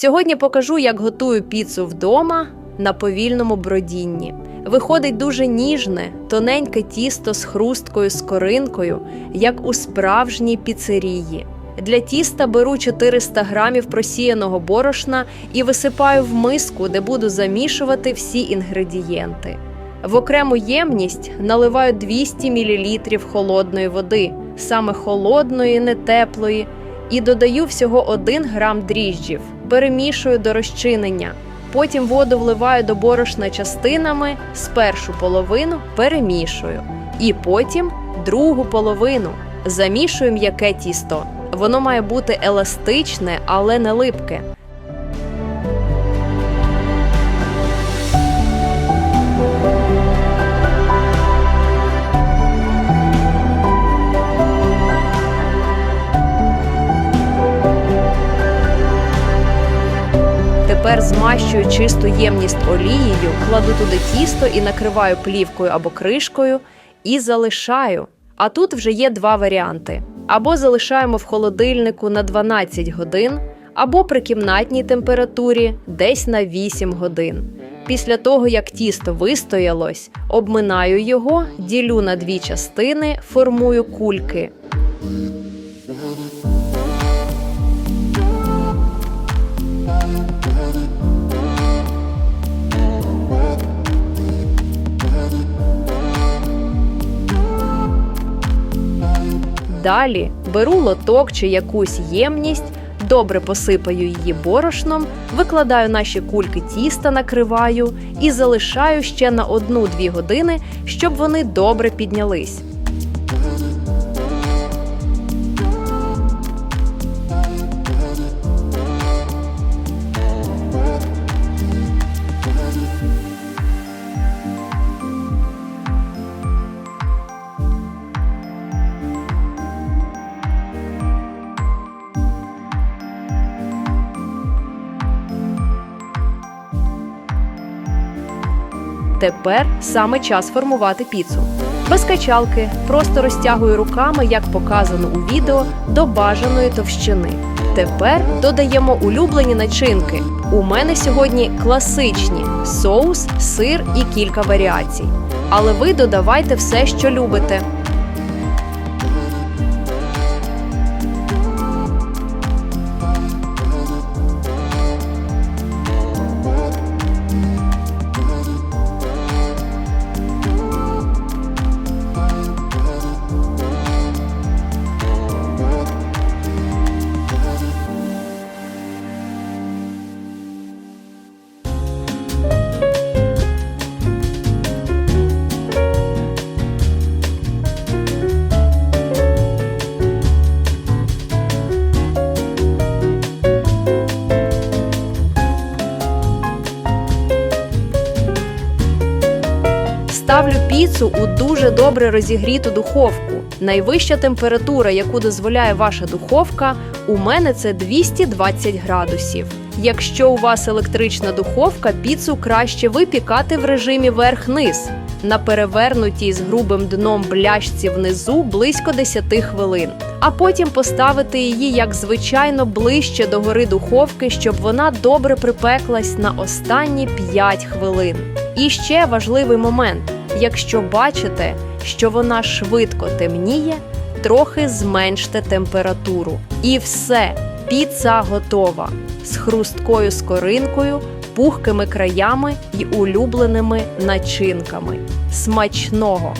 Сьогодні покажу, як готую піцу вдома на повільному бродінні. Виходить дуже ніжне, тоненьке тісто з хрусткою скоринкою, як у справжній піцерії. Для тіста беру 400 грамів просіяного борошна і висипаю в миску, де буду замішувати всі інгредієнти. В окрему ємність наливаю 200 мл холодної води, саме холодної, не теплої, і додаю всього 1 грам дріжджів, перемішую до розчинення. Потім воду вливаю до борошна частинами, спершу половину перемішую, і потім другу половину. Замішую м'яке тісто. Воно має бути еластичне, але не липке. Тепер змащую чисту ємність олією, кладу туди тісто і накриваю плівкою або кришкою і залишаю. А тут вже є два варіанти: або залишаємо в холодильнику на 12 годин, або при кімнатній температурі десь на 8 годин. Після того, як тісто вистоялось, обминаю його, ділю на дві частини, формую кульки. Далі беру лоток чи якусь ємність, добре посипаю її борошном, викладаю наші кульки тіста, накриваю і залишаю ще на 1-2 години, щоб вони добре піднялись. Тепер саме час формувати піцу. Без качалки просто розтягую руками, як показано у відео, до бажаної товщини. Тепер додаємо улюблені начинки. У мене сьогодні класичні соус, сир і кілька варіацій. Але ви додавайте все, що любите. Піцу у дуже добре розігріту духовку. Найвища температура, яку дозволяє ваша духовка, у мене це 220 градусів. Якщо у вас електрична духовка, піцу краще випікати в режимі верх-низ на перевернутій з грубим дном бляшці внизу близько 10 хвилин, а потім поставити її як звичайно ближче до гори духовки, щоб вона добре припеклась на останні 5 хвилин. І ще важливий момент: якщо бачите, що вона швидко темніє, трохи зменште температуру. І все, піца готова з хрусткою скоринкою, пухкими краями і улюбленими начинками. Смачного!